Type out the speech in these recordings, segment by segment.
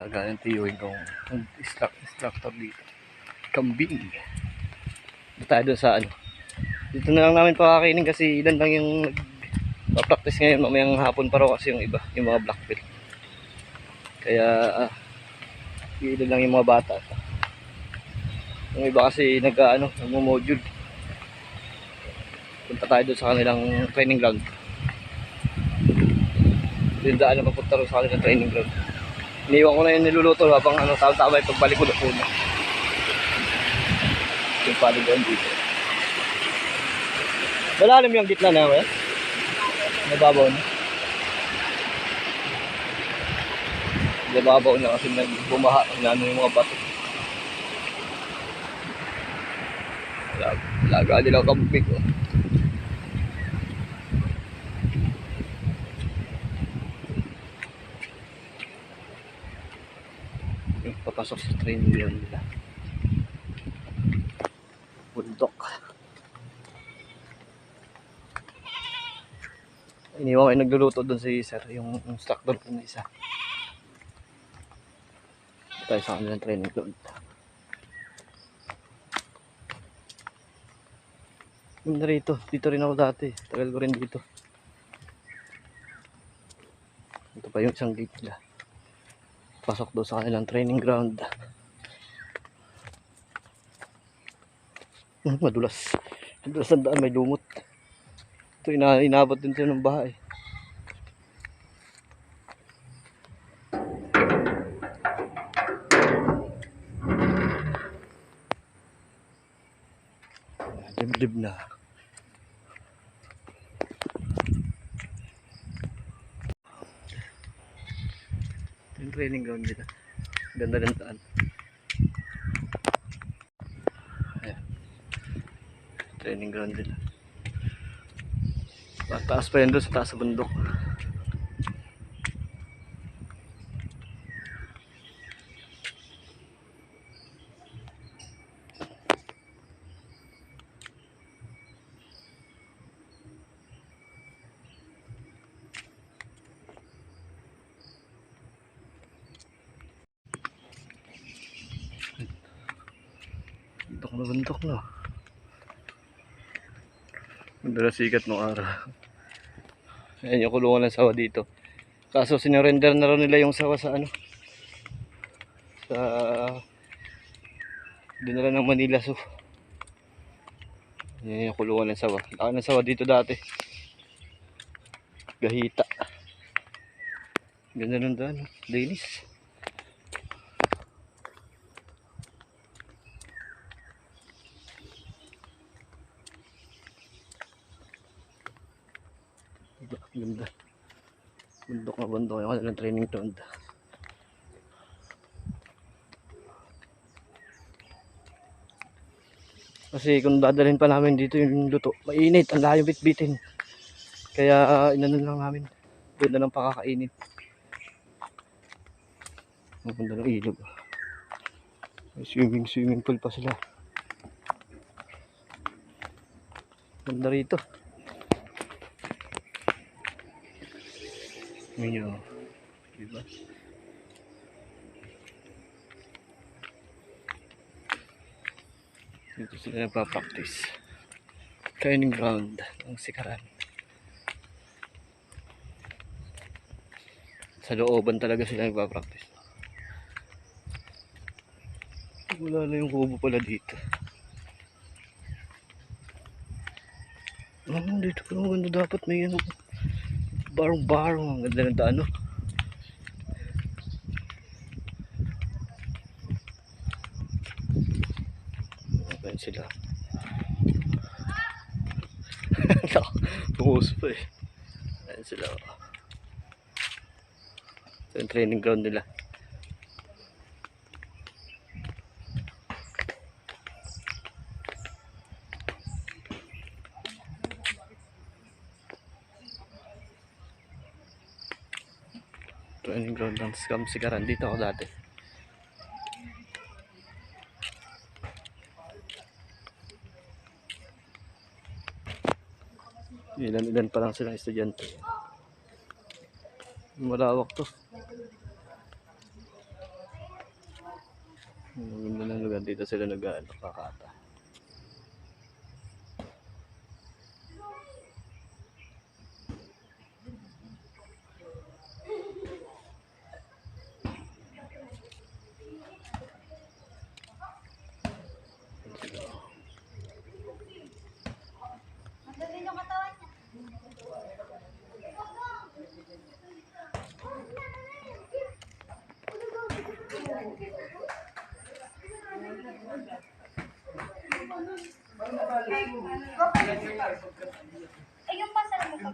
Gagaling tiyuin kong instructor dito. Kambing. Tayo doon sa ano. Dito na lang namin pakakainin kasi ilan lang yung practice ngayon. Mamayang hapon pa kasi yung iba, yung mga black belt. Kaya, ah, ilan lang yung mga bata. Yung iba kasi nag, ano, nagmo-module. Punta tayo doon sa kanilang training ground. Yung daan na papunta rin sa kanilang training ground. Iniwan ko na yung niluluto habang ano, yung pagbalik ko na una. Yung paligan dito. Malalim yung gitna na, eh. Nababaw na. Nababaw na kasi nagbumaha. Inano yung mga bato. Lag- Laga nila kambing ko. Yung papasok sa train yun nila. Bundok. Iniwan yung nagluluto doon si sir, yung instructor ko na isa. Tayo sa kanilang training. Yung na rito, dito rin ako dati. Tagal ko rin dito. Ito pa yung isang gate nila. Pasok doon sa kanilang training ground. Hmm, madulas. Madulas ang daan, may lumot. Ito, ina inabot din ito ng bahay. Dibdib na. Training ground nila. Ganda ng daan. Ayan. Training ground nila. Mataas pa yan doon sa taas sa bundok. Bundok na bundok no. Na sikat ng araw. Ayan yung kulungan ng sawa dito. Kaso sinurrender na raw nila yung sawa sa ano. Sa dinala ng Manila Zoo. Yan yung kulungan ng sawa. Laki ng sawa dito dati. Gahita. Ganda ng daan. Linis. Diba? Ganda. Bundok na bundok yung kanilang training ground. Kasi kung dadalhin pa namin dito yung luto, mainit, ang layo bitbitin. Kaya uh, inano lang namin. Doon na lang pakakainin. Ang ganda ng ilog. May swimming, swimming pool pa sila. Ganda rito. Medyo, diba? Dito sila nagpa-practice. Training ground ng Sikaran. Sa looban talaga sila nagpa-practice. Wala na yung kubo pala dito. Ano, dito pa ang ganda dapat may ano, barong-barong ang ganda ng daan, no? Ayan sila. Tungos pa eh. Ayan sila. Ito yung training ground nila. Training ground ng Scam Sigaran. Dito ako dati. Ilan-ilan pa lang silang estudyante. Malawak to. Ang ganda ng lugar dito sila nag ano, kakata. Ay, yung pasal mo pa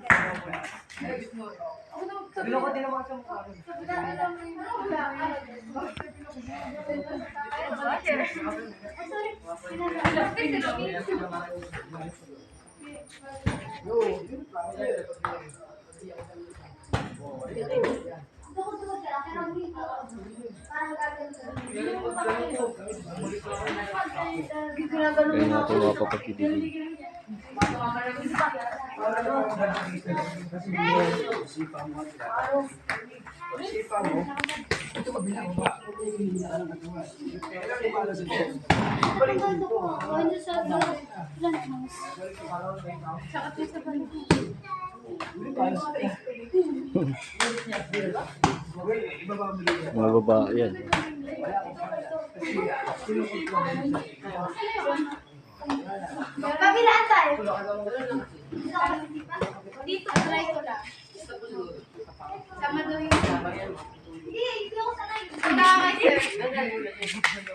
Kaya natin mga papagkidigin. Mga babae yan. Kabilaan tayo. Dito, try ko lang. Sama daw yung... Hindi, hindi ako sanay. Ka, sir.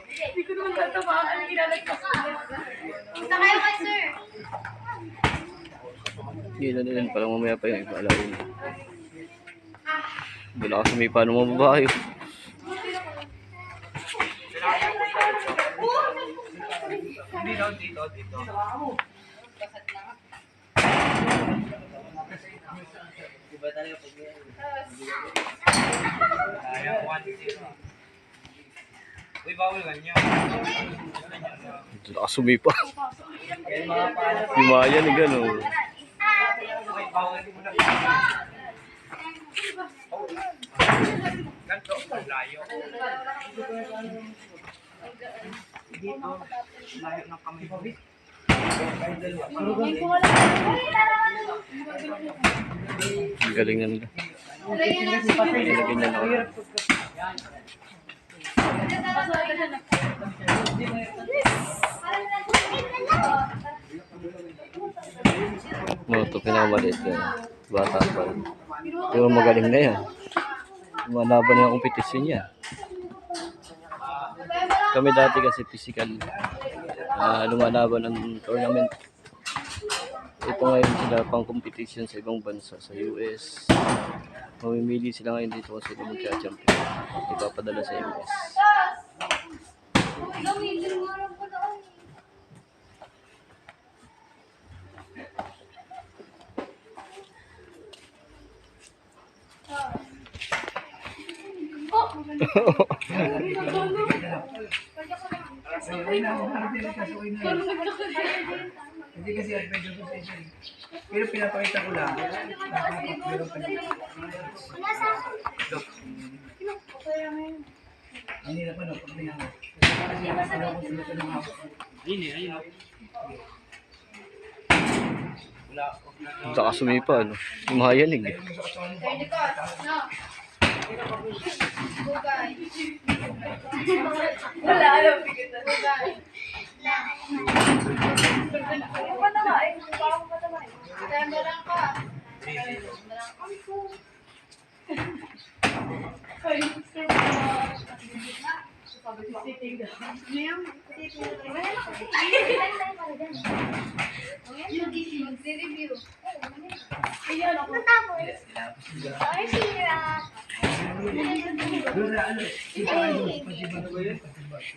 Hindi ko naman tatamaan. Kinalag ko. Isa kayo kay sir. Ilan ilan pa lang mamaya pa yung iba alaun. Wala kasi may paano mga babae. Uy, bawal ganyan. Ito nakasumipa. Si Maya ni gano'n. Uy, bawal. Ganto, layo. Layo ng kamay ko. Ang galing na nila. Nilagyan niya na ako. No, ito pinakamaliit yan. Bata pa rin. Pero magaling na yan. Lumalaban na yung kompetisyon niya. Kami dati kasi physical. ah lumalaban ng tournament. Ito ngayon sila pang competition sa ibang bansa, sa US. Mamimili sila ngayon dito kung sila magka-champion. Ipapadala sa US. Gamitin mo lang po doon. Hindi kasi adventure ko sa isa. Pero pinapakita ko lang. Meron pa. Wala sa akin. Ang hirap ano, pag hangin. Kasi ano ko ko hapon. Ayun eh, ayun. Wala. Saka sumipa, ano? Mahayanig. eh. Pwede ka. No. Wala, alam. Bugay. Ano ba naman? Ay, parang ba naman? Kaya meron ka. Mag-review. Natapos. Ay, sira. Doon na ano, si Paolo, pati ba ba yun?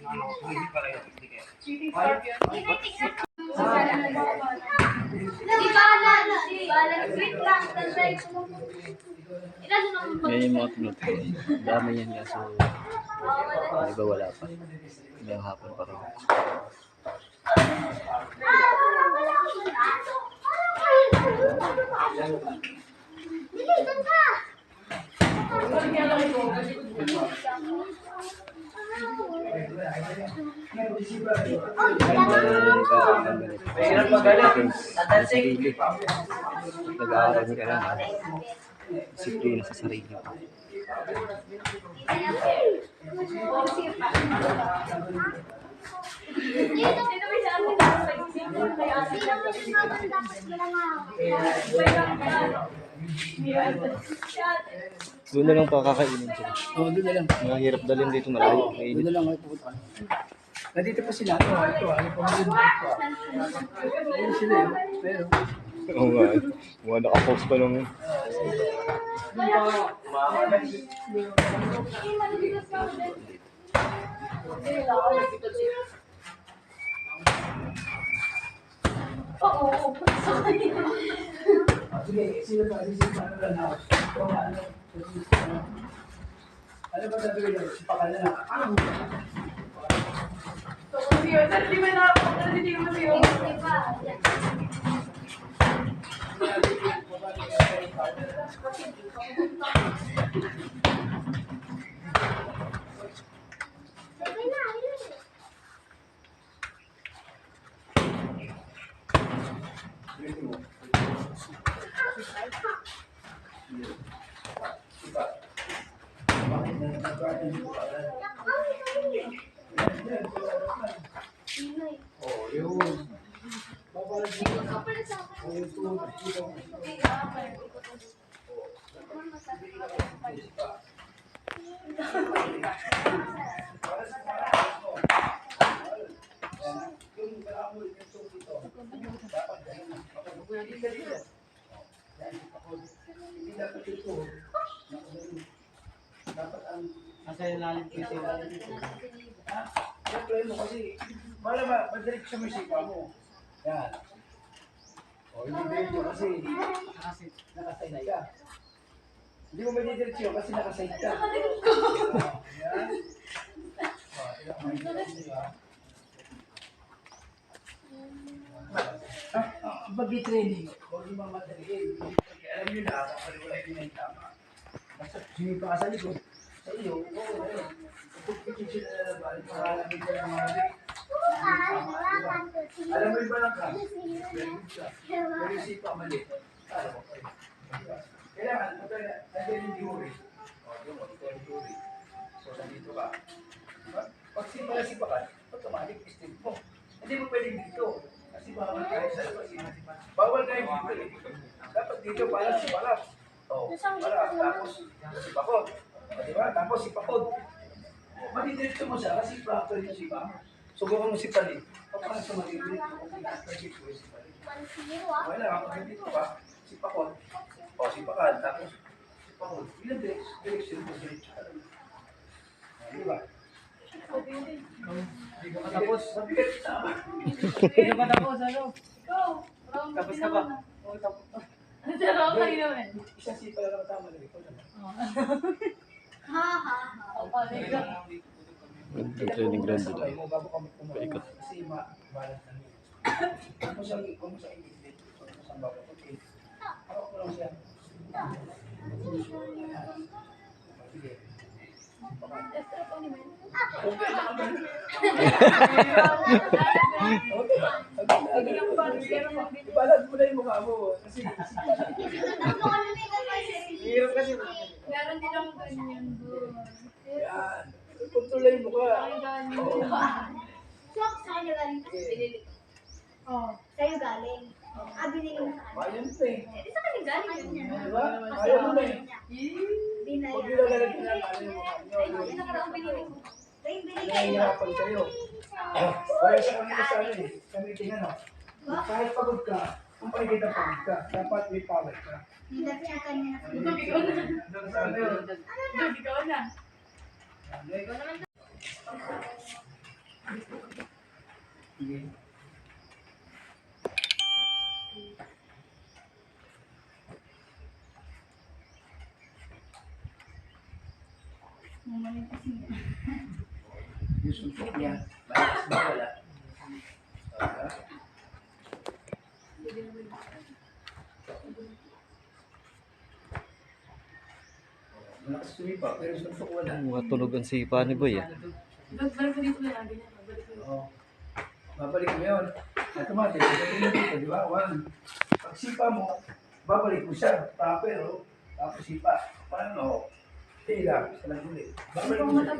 Ano, hindi pala yun. Sige. Di balance. Di balance. Wait lang. Tantay ko. Ilan naman Yan yung mga tinutuloy. Dami yan kaso yung iba wala pa. May hapon pa rin. Mahirap magaling. Sarili. Nag-aaral ka lang. Disiplina sa sarili. Sino Doon na lang pa kakainin sila. Oo, doon na lang. Mahirap dalhin dito malayo. Doon Mainit. na lang ako pupunta. Nandito pa sila. Ito, ito, ito, ito, sila eh. Pero, Oo nga. Mga nakapost pa nung Oo, ah, sige, sino ba? Sino ba? Ano lang ako? Ito, ano? Ano ba sabi ko? Sipakan na lang. Ah, Di ba nakapagdala hindi mo siyo? Oh, yun. Nasa ilalim ko yung Siyempre mo kasi, wala ba, madiretso mo mo. Yan. O, hindi diretso kasi kasi nakaside ka. Hindi mo madidiretso kasi nakaside ka. O, Yan. O, hindi ba? Ah, ah, ang pag-training, huwag yung mamadaliin. Kasi alam nyo na, kung wala yung tama. Basta sumipa ka sa likod. Sa iyo, oo, na yun. Kung pipigil sila na naman, pangalamig ka ng mga rin. Alam mo yung balang ka? Very good siya. Pero yung sipa mali. Kailangan, nandiyan yung diuri. O, yung yung diuri. So, nandito ka. Diba? Pag sipa ka, automatic instinct mo. Hindi mo pwedeng dito. Kasi bawal tayo sa eh. Bawal tayo dito. Dapat dito para si Balak. Oh, para tapos si Pakot. O, di ba? Tapos si Pakot. Madidiretso mo siya kasi proper yung sipa mo. Subukan mo si Palin. Paano sa madidiretso kung pinaka-diretso yung si Palin? Wala, kapag dito ka, si Pakot. O, si Pakad. Tapos si Pakot. Ilan direct- direction mo diretso ka lang. O, Di ba? ko matapos. Mabigat sa Hindi ko matapos, ano? Go! Tapos ka ba? Oo, tapos. Pero okay naman. Isang sipa lang ang tama na ikaw naman. Ha ha ha. Nag-training ground dito. Paikot. Kasi ma-balance na yun. Kung mo siyang, kung mo siyang i-edit, kung mo siyang bago, okay. Hawak mo lang siya. Sige. Okay na naman. Okay. Balance mo na yung mukha mo. Kasi, Hirap kasi. Meron din akong ganyan doon. yan. Kontrol yung mukha. Ay, ganyan. Sa kanya galing. Oh. Sa'yo galing. Ah, binili mo sa kanya. Bayan mo eh. Eh, di sa kanya galing yun. Di ba? Bayan mo na eh. Binaya. Huwag nila galang kinakain yung mukha nyo. Ay, hindi na karang binili mo. Ay, binili kayo. Nahihirapan kayo. Kaya sa kanila sa ano eh. Kami tingnan o. Kahit pagod ka, kung pakikita pagod ka, dapat may power ka. Hindi sa kanya na. Doon sa ano yun. Ikaw na. Sige. Yung suntok niya, balas ba wala? Ah. Malakas sumipa, pero suntok wala. Mga tunog ang sipa ni Boy ah. Balik ko dito na ganyan. Balik ko. Babalik mo yun. Automatic. Babalik mo dito, di ba? One. Pag sipa mo, babalik mo siya. Proper, oh. Tapos sipa. Paano? Tila. Sa lang ulit. Babalik mo siya.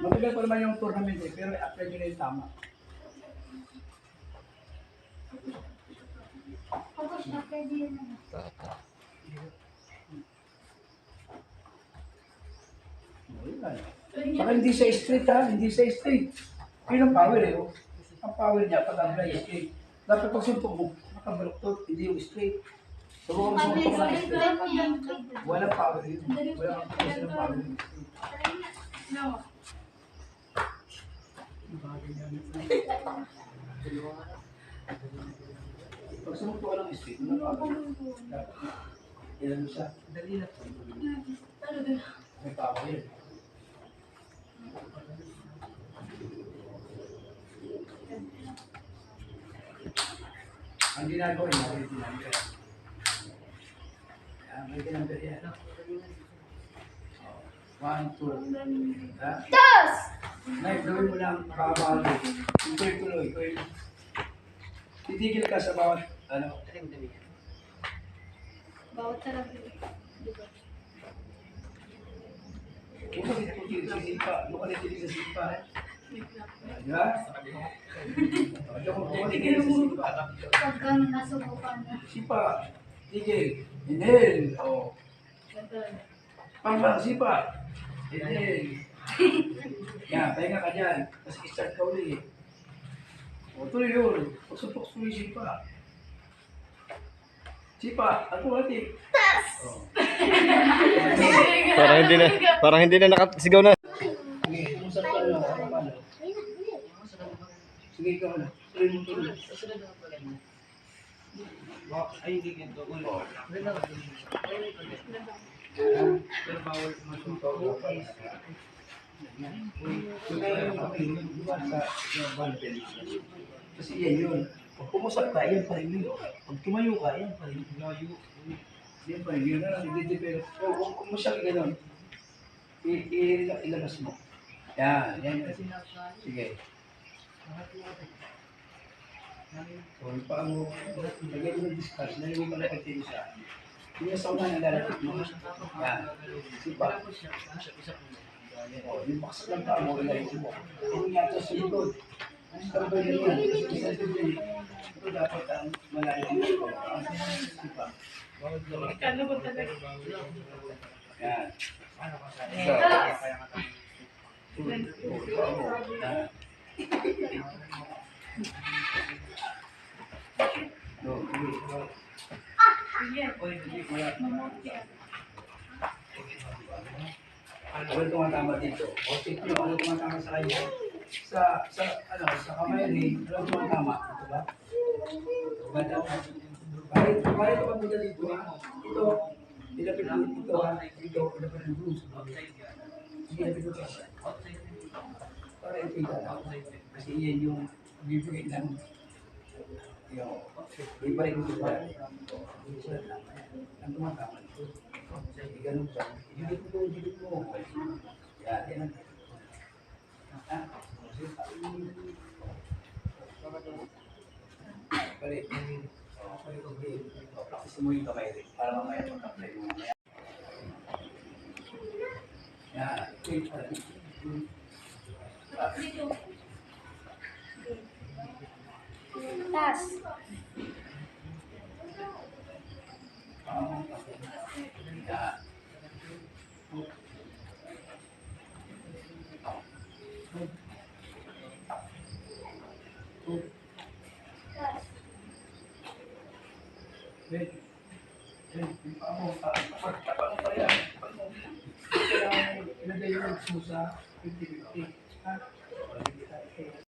Matagal pa naman yung tournament eh, pero apply nyo na yung tama. Saka hindi sa straight ha, hindi sa straight. Yun ang power eh. Oh. Ang power niya pag apply straight. Dapat pag sumpong mo, nakabaluktot, hindi yung straight. So kung sumpong ka straight, walang power yun. Walang power power yun. No. Pag sumupo ka ng straight, walang power yun. Dapat ilan mo siya, dali na. Ano? May power yun. Ang ginagawa niya, may tinanggal. Yan, may tinanggal yan. Oh, One, two. Dos! Nay, gawin mo lang makakabalo. Tuloy-tuloy. tuloy. Titigil ka sa bawat, ano, Bawat yun. Huwag ka titigil sa sipa. Huwag ka titigil sa sipa. eh. Pagka nasubukan na. Sipa. Tigil. Inhale. O. Pangpang sipa. Inhale. Yan, pahinga ka dyan. Tapos start ka uli. O, tuloy yun. Pagsutok tuloy sipa. Sipa. Automatic. O. Parang hindi na, parang hindi na nakasigaw na. Kung na. Sige, ikaw na. Tuloy mo tuloy. Ay, hindi ganito. Ulo. Pero bawal masuto. Kasi yan yun. Pag pumusap ka, yan pa rin yun. Pag tumayo ka, yan pa rin yun. Yan pa rin yun. Ano, nagde-develop. O, kung kung mo siya ganun, ilabas mo. Yan, yan. Sige. So, yung paa mo, mo ng discuss, lagyan mo pala kay sa Yung sa una, nalalapit mo. Yan. Sipa. O, yung baksak ng paa mo, ilagay mo. Kung yata sa likod, ang ba yun yan? Kasi sa likod, ito dapat ang malalim dito. Sipa. Kano ko talaga? Yan. Yan. No, no. Sige. Ano tumatama dito? O nyo, ano tumatama sa kanya? Sa, sa, ano, sa kamay rin, ano tumatama? Ito ba? Ganda ko. Kahit, kahit ako punta dito, ha? Ito, ilapit mo ito, ha? Ito, ilapit mo. Sige, ilapit mo ito. Ito yung Kasi yan yung bibigay ng yung ito. Hindi sila tama yan. Ang tumatama ito. Sige, ganun ba? Higit mo, higit mo. Yan, yan ang? Balik. Oh. Oh, practice mo yung kamay rin. Para mamaya pag-apply mo. Yan. Para. Tas.